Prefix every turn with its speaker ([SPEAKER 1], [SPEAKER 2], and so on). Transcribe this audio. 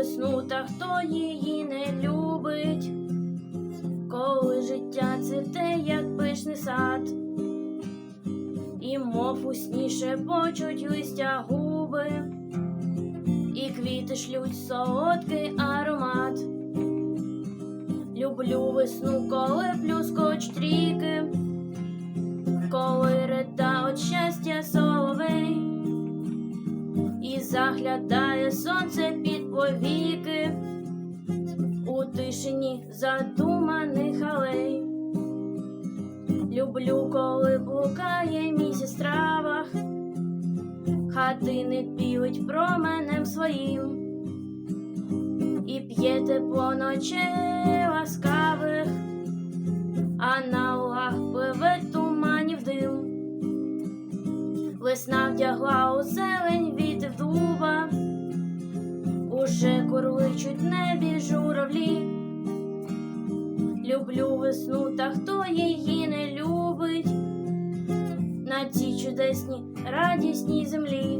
[SPEAKER 1] весну, та хто її не любить, коли життя цвіте, як пишний сад, і мов усні шепочуть листя губи, і квіти шлють солодкий аромат. Люблю весну, коли плюскочуть ріки, коли рида от щастя соловей, і заглядає сонце під повіки у тишині задуманих алей. Люблю, коли блукає місяць в травах, хатини пілить променем своїм і п'є тепло ночей ласкавих, а на лугах пливе туманів дим. Весна вдягла у зелень віти в дуба, уже курличуть небі журавлі. Люблю весну, та хто її не любить на цій чудесній радісній землі.